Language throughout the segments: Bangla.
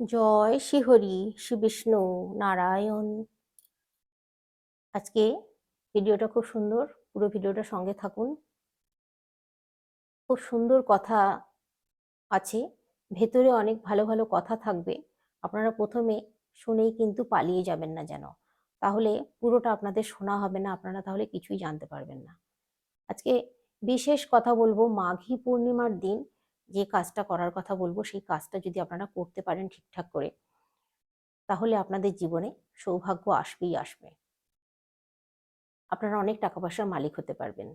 জয় শ্রী হরি শ্রী বিষ্ণু নারায়ণ। আজকে ভিডিওটা খুব সুন্দর, পুরো ভিডিওটা সঙ্গে থাকুন। খুব সুন্দর কথা আছে, ভেতরে অনেক ভালো ভালো কথা থাকবে, আপনারা প্রথমে শুনেই কিন্তু পালিয়ে যাবেন না যেন। তাহলে পুরোটা আপনাদের শোনা হবে না, আপনারা তাহলে কিছুই জানতে পারবেন না। আজকে বিশেষ কথা বলব, মাঘী পূর্ণিমার দিন যে কাজটা করার কথা বলব, সেই কাজটা যদি আপনারা করতে পারেন ঠিকঠাক করে, তাহলে আপনাদের জীবনে সৌভাগ্য আসবেই আসবে। আপনারা অনেক টাকা পয়সার মালিক হতে পারবেন।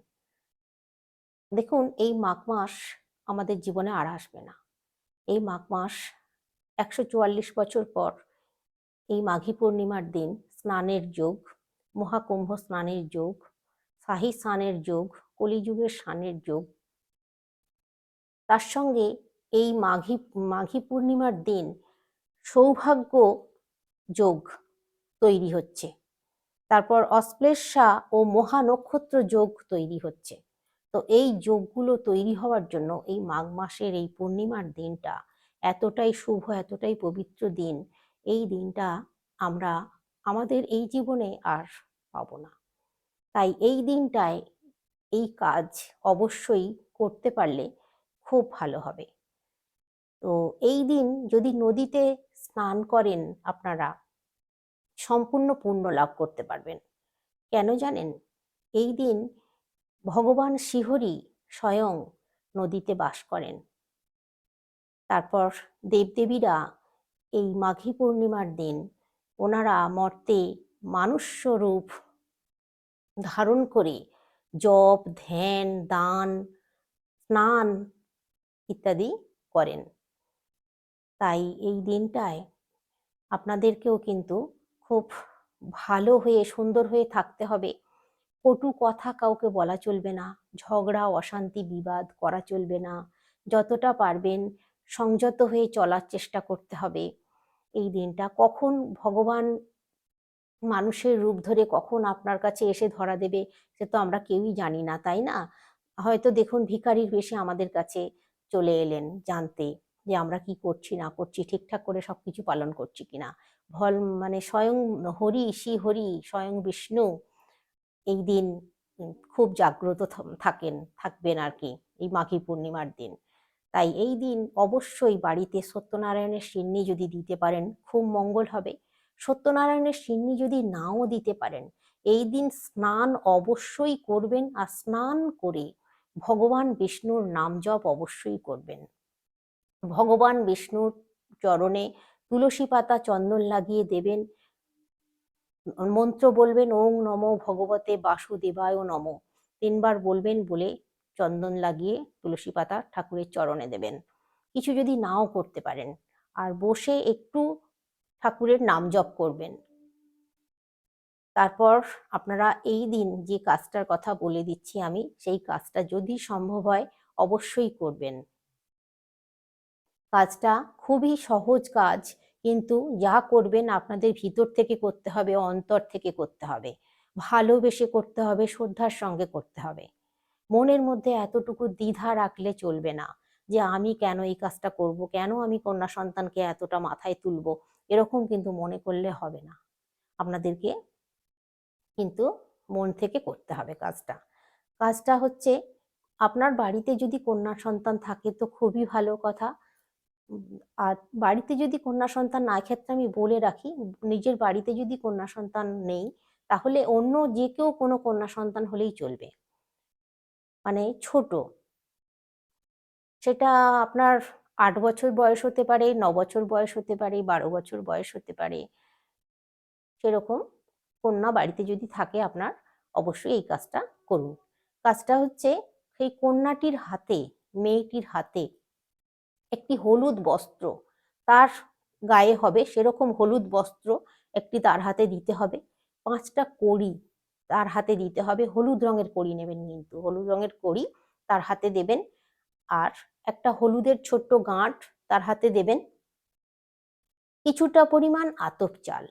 দেখুন, এই মাঘ মাস আমাদের জীবনে আর আসবে না। এই মাঘ মাস একশো চুয়াল্লিশ বছর পর, এই মাঘী পূর্ণিমার দিন, স্নানের যোগ, মহাকুম্ভ স্নানের যোগ, শাহী স্নানের যোগ, কলিযুগের স্নানের যোগ তার সঙ্গে এই মাঘী মাঘী পূর্ণিমার দিন সৌভাগ্য যোগ তৈরি হচ্ছে। তারপর অশ্লেষা ও মহা নক্ষত্র যোগ তৈরি হচ্ছে। তো এই যোগগুলো তৈরি হওয়ার জন্য এই মাঘ মাসের এই পূর্ণিমার দিনটা এতটাই শুভ, এতটাই পবিত্র দিন, এই দিনটা আমরা আমাদের এই জীবনে আর পাবো না। তাই এই দিনটায় এই কাজ অবশ্যই করতে পারলে খুব ভালো হবে। তো এই দিন যদি নদীতে স্নান করেন আপনারা, সম্পূর্ণ পুণ্য লাভ করতে পারবেন। কেন জানেন? এই দিন ভগবান শিহরি স্বয়ং নদীতে বাস করেন। তারপর দেবদেবীরা এই মাঘী পূর্ণিমার দিন ওনারা মর্তে মানুষ রূপ ধারণ করে জপ, ধ্যান, দান, স্নান ইত্যাদি করেন। তাই এই দিনটায় আপনাদেরকেও কিন্তু খুব ভালো হয়ে, সুন্দর হয়ে থাকতে হবে। কটু কথা কাউকে বলা চলবে না, ঝগড়া, অশান্তি, বিবাদ করা চলবে না। যতটা পারবেন সংযত হয়ে চলার চেষ্টা করতে হবে। এই দিনটা কখন ভগবান মানুষের রূপ ধরে কখন আপনার কাছে এসে ধরা দেবে, সে তো আমরা কেউই জানি না, তাই না? হয়তো দেখুন ভিখারির বেশে আমাদের কাছে। চলে এলেন জানতে যে আমরা কি করছি, না করছি, ঠিকঠাক করে সব কিছু পালন করছি কিনা। ভল মানে স্বয়ং হরি শ্রী হরি, স্বয়ং বিষ্ণু এই দিন খুব জাগ্রত থাকেন, থাকবেন আর কি এই মাঘী পূর্ণিমার দিন। তাই এই দিন অবশ্যই বাড়িতে সত্যনারায়ণের সিন্নি যদি দিতে পারেন, খুব মঙ্গল হবে। সত্যনারায়ণের সিন্নি যদি নাও দিতে পারেন, এই দিন স্নান অবশ্যই করবেন আর স্নান করে ভগবান বিষ্ণুর নাম জপ অবশ্যই করবেন। ভগবান বিষ্ণুর চরণে তুলসী পাতা চন্দন লাগিয়ে দেবেন। মন্ত্র বলবেন, ওং নম ভগবতে বাসুদেবায় নম। তিনবার বলবেন বলে চন্দন লাগিয়ে তুলসী পাতা ঠাকুরের চরণে দেবেন। কিছু যদি নাও করতে পারেন, আর বসে একটু ঠাকুরের নাম জপ করবেন। তারপর আপনারা এই দিন যে কাজটার কথা বলে দিচ্ছি আমি, সেই কাজটা যদি সম্ভব হয়, অবশ্যই করবেন। কাজটা খুবই সহজ কাজ, কিন্তু যা করবেন আপনাদের ভিতর থেকে করতে হবে, অন্তর থেকে করতে হবে। ভালোবেসে করতে হবে, শ্রদ্ধার সঙ্গে করতে হবে। মনের মধ্যে এতটুকু দ্বিধা রাখলে চলবে না, যে আমি কেন এই কাজটা করব, কেন আমি কন্যা সন্তানকে এতটা মাথায় তুলব, এরকম কিন্তু মনে করলে হবে না। আপনাদেরকে কিন্তু মন থেকে করতে হবে কাজটা। কাজটা হচ্ছে আপনার বাড়িতে যদি কন্যা সন্তান থাকে তো খুবই ভালো কথা। আর বাড়িতে যদি কন্যা সন্তান না ক্ষেত্রে আমি বলে রাখি, নিজের বাড়িতে যদি কন্যা সন্তান নেই, তাহলে অন্য যে কেউ কোনো কন্যা সন্তান হলেই চলবে। মানে ছোট। সেটা আপনার আট বছর বয়স হতে পারে, ন বছর বয়স হতে পারে, বারো বছর বয়স হতে পারে। সেরকম কন্যা বাড়িতে যদি থাকে আপনার, অবশ্যই এই কাজটা করুন। কাজটা হচ্ছে সেই কন্যাটির হাতে, মেয়েটির হাতে একটি হলুদ বস্ত্র, তার গায়ে হবে সেরকম হলুদ বস্ত্র একটি তার হাতে দিতে হবে। পাঁচটা কড়ি তার হাতে দিতে হবে, হলুদ রঙের কড়ি নেবেন কিন্তু, হলুদ রঙের কড়ি তার হাতে দেবেন আর একটা হলুদের ছোট্ট গাঁট তার হাতে দেবেন। কিছুটা পরিমাণ আতপ চাল।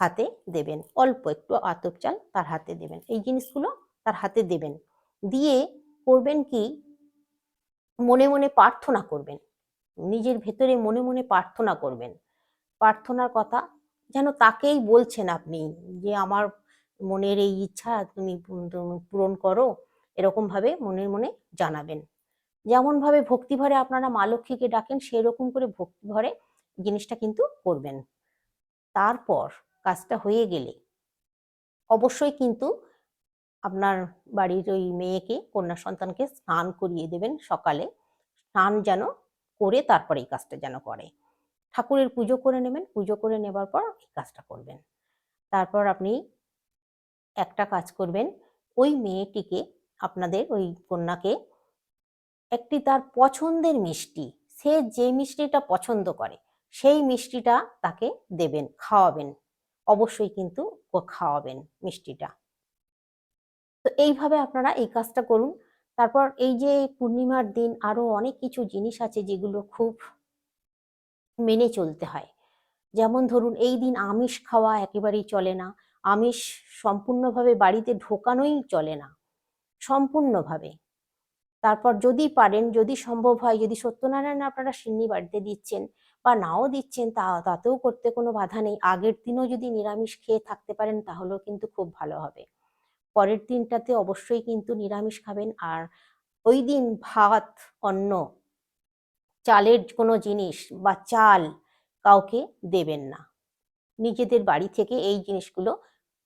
হাতে দেবেন। অল্প একটু আতপ চাল তার হাতে দেবেন। এই জিনিসগুলো তার হাতে দেবেন। দিয়ে করবেন কি? মনে মনে প্রার্থনা করবেন। নিজের ভেতরে মনে মনে প্রার্থনা করবেন। প্রার্থনার কথা যেন তাকেই বলছেন আপনি যে, আমার মনের এই ইচ্ছা তুমি পূরণ করো। এরকম ভাবে মনের মনে জানাবেন। যেমন ভাবে ভক্তিভরে আপনারা মা লক্ষ্মীকে ডাকেন, সেরকম করে ভক্তিভরে জিনিসটা কিন্তু করবেন। তারপর কাজটা হয়ে গেলে। অবশ্যই কিন্তু আপনার বাড়ির ওই মেয়েকে, কন্যা সন্তানকে স্নান করিয়ে দেবেন সকালে। স্নান যেন করে তারপরে এই কাজটা যেন করে। ঠাকুরের পুজো করে নেবেন, পুজো করে নেবার পর এই কাজটা করবেন। তারপর আপনি একটা কাজ করবেন, ওই মেয়েটিকে, আপনাদের ওই কন্যাকে একটি তার পছন্দের মিষ্টি, সে যে মিষ্টিটা পছন্দ করে, সেই মিষ্টিটা তাকে দেবেন, খাওয়াবেন। অবশ্যই কিন্তু খাওয়াবেন মিষ্টিটা। তো এইভাবে আপনারা এই কাজটা করুন। তারপর এই যে পূর্ণিমার দিন আরও অনেক কিছু জিনিস আছে যেগুলো খুব মেনে চলতে হয়। যেমন ধরুন, এই দিন আমিষ খাওয়া একেবারেই চলে না। আমিষ সম্পূর্ণভাবে বাড়িতে ঢোকানোই চলে না। সম্পূর্ণভাবে। তারপর যদি পারেন, যদি সম্ভব হয়, যদি সত্যনারায়ণ আপনারা সিন্নি বাড়িতে দিচ্ছেন বা নাও দিচ্ছেন, তা, তাতেও করতে কোনো বাধা নেই। আগের দিনও যদি নিরামিষ খেয়ে থাকতে পারেন, তাহলেও কিন্তু খুব ভালো হবে। পরের দিনটাতে অবশ্যই কিন্তু নিরামিষ খাবেন। আর ওই দিন ভাত, অন্ন, চালের কোনো জিনিস বা চাল কাউকে দেবেন না। নিজেদের বাড়ি থেকে এই জিনিসগুলো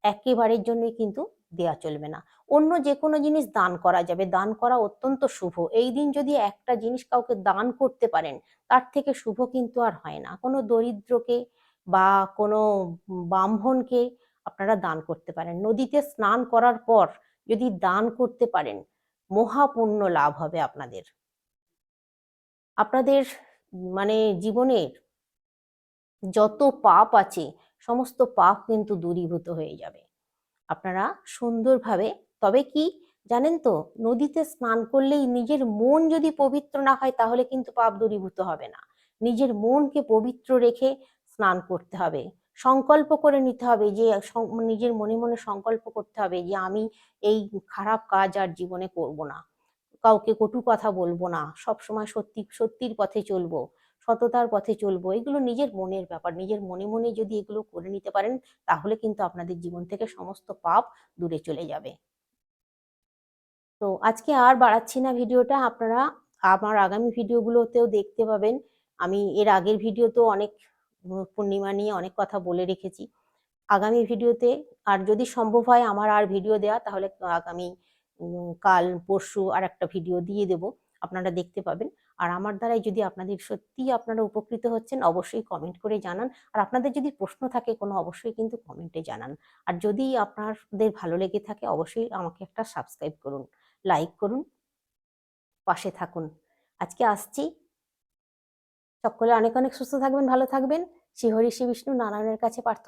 একেবারের জন্যই কিন্তু দেয়া চলবে না। অন্য যে কোনো জিনিস দান করা যাবে। দান করা অত্যন্ত শুভ। এই দিন যদি একটা জিনিস কাউকে দান করতে পারেন, তার থেকে শুভ কিন্তু আর হয় না। কোনো দরিদ্রকে বা কোনো ব্রাহ্মণকে আপনারা দান করতে পারেন। নদীতে স্নান করার পর যদি দান করতে পারেন, মহাপুণ্য লাভ হবে আপনাদের। আপনাদের মানে জীবনের যত পাপ আছে, সমস্ত পাপ কিন্তু দূরীভূত হয়ে যাবে। আপনারা সুন্দরভাবে, তবে কি জানেন তো, নদীতে স্নান করলেই নিজের মন যদি পবিত্র না হয় তাহলে কিন্তু পাপ দূরীভূত হবে না। নিজের মনকে পবিত্র রেখে স্নান করতে হবে। সংকল্প করে নিতে হবে যে নিজের মনে মনে সংকল্প করতে হবে যে, আমি এই খারাপ কাজ আর জীবনে করব না। কাউকে কটু কথা বলব না। সব সময় সত্যি, সত্যির পথে চলবো। সততার পথে চলবো, এগুলো নিজের মনের ব্যাপার। নিজের মনে মনে যদি এগুলো করে নিতে পারেন, তাহলে কিন্তু আপনাদের জীবন থেকে সমস্ত পাপ দূরে চলে যাবে। তো আজকে আর বাড়াচ্ছি না ভিডিওটা, আপনারা আমার আগামী ভিডিওগুলোতেও দেখতে পাবেন। আমি এর আগের ভিডিওতেও অনেক পূর্ণিমা নিয়ে অনেক কথা বলে রেখেছি। আগামী ভিডিওতে আর যদি সম্ভব হয় আমার আর ভিডিও দেওয়া, তাহলে আগামী কাল, পরশু আর একটা ভিডিও দিয়ে দেব। আপনারা দেখতে পাবেন। আর আমার দ্বারাই যদি আপনাদের সত্যি আপনারা উপকৃত হচ্ছেন, অবশ্যই কমেন্ট করে জানান। আর আপনাদের যদি প্রশ্ন থাকে কোনো, অবশ্যই কিন্তু কমেন্টে জানান। আর যদি আপনাদের ভালো লেগে থাকে, অবশ্যই আমাকে একটা সাবস্ক্রাইব করুন লাইক করুন, পাশে থাকুন। আজকে আসছি। সকলে অনেক অনেক সুস্থ থাকবেন, ভালো থাকবেন। শ্রী হরি শ্রী বিষ্ণু, নারায়ণের কাছে প্রার্থনা